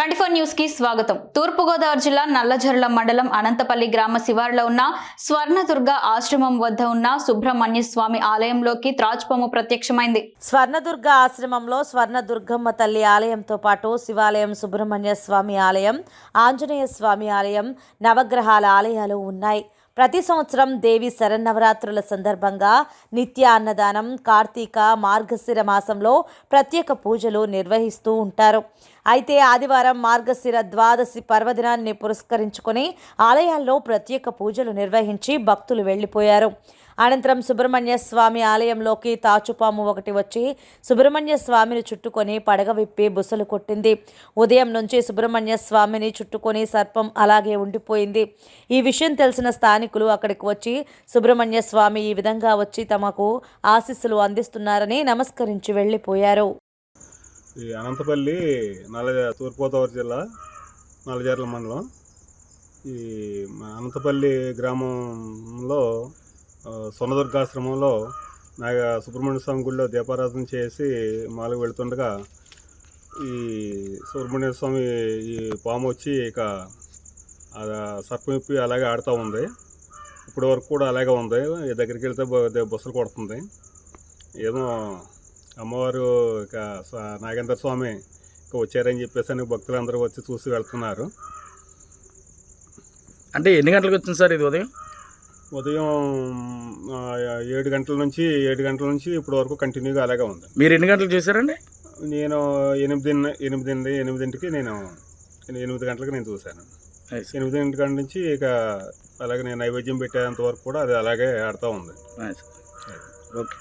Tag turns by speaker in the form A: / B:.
A: Twenty న్యూస్కి స్వాగతం. తూర్పుగోదావరి జిల్లా నల్లజర్ల మండలం అనంతపల్లి గ్రామ శివారులో ఉన్న స్వర్ణదుర్గ ఆశ్రమం వద్ద ఉన్న సుబ్రహ్మణ్య స్వామి ఆలయంలోకి త్రాచుపాము ప్రత్యక్షమైంది.
B: స్వర్ణదుర్గ ఆశ్రమంలో స్వర్ణదుర్గమ్మ తల్లి ఆలయంతో పాటు శివాలయం సుబ్రహ్మణ్య స్వామి ఆలయం ఆంజనేయ స్వామి ఆలయం నవగ్రహాల ఆలయాలు ఉన్నాయి. ప్రతి సంవత్సరం దేవి శరన్నవరాత్రుల సందర్భంగా నిత్య అన్నదానం కార్తీక మార్గశిర మాసంలో ప్రత్యేక పూజలు నిర్వహిస్తూ ఉంటారు. అయితే ఆదివారం మార్గశిర ద్వాదశి పర్వదినాన్ని పురస్కరించుకొని ఆలయాల్లో ప్రత్యేక పూజలు నిర్వహించి భక్తులు వెళ్ళిపోయారు. అనంతరం సుబ్రహ్మణ్య స్వామి ఆలయంలోకి తాచుపాము ఒకటి వచ్చి సుబ్రహ్మణ్య స్వామిని చుట్టుకొని పడగ విప్పి బుసలు కొట్టింది. ఉదయం నుంచి సుబ్రహ్మణ్య స్వామిని చుట్టుకొని సర్పం అలాగే ఉండిపోయింది. ఈ విషయం తెలిసిన స్థానికులు అక్కడికి వచ్చి సుబ్రహ్మణ్య స్వామి ఈ విధంగా వచ్చి తమకు ఆశీస్సులు అందిస్తున్నారని నమస్కరించి వెళ్ళిపోయారు.
C: ఈ అనంతపల్లి తూర్పుగోదావరి జిల్లా నల్లజర్ల మండలం. ఈ అనంతపల్లి గ్రామంలో ఆ, సొన్నదుర్గాశ్రమంలో నాగ సుబ్రహ్మణ్య స్వామి గుడిలో దీపారాధన చేసి మాలకు వెళ్తుండగా ఈ సుబ్రహ్మణ్య స్వామి ఈ పాము వచ్చి ఇక సర్పమిప్పి అలాగే ఆడుతూ ఉంది. ఇప్పటి వరకు కూడా అలాగే ఉంది. ఈ దగ్గరికి వెళ్తే బుసలు కొడుతుంది. ఏమో అమ్మవారు ఇక నాగేంద్ర స్వామి ఇక వచ్చారని చెప్పేసి అని భక్తులందరూ వచ్చి చూసి వెళ్తున్నారు.
D: అంటే ఎన్ని గంటలకు వచ్చింది సార్ ఇది ఉదయం?
C: ఉదయం ఏడు గంటల నుంచి ఏడు గంటల నుంచి ఇప్పటి వరకు కంటిన్యూగా అలాగే ఉంది.
D: మీరు ఎన్ని గంటలకు చూసారండి
C: నేను ఎనిమిది ఎనిమిది ఎనిమిదింటికి నేను ఎనిమిది గంటలకు నేను చూశాను.
D: నైస్
C: ఎనిమిదింటి గంట నుంచి ఇక అలాగే నేను నైవేద్యం పెట్టేంత వరకు కూడా అది అలాగే ఆడుతూ ఉంది.
D: ఓకే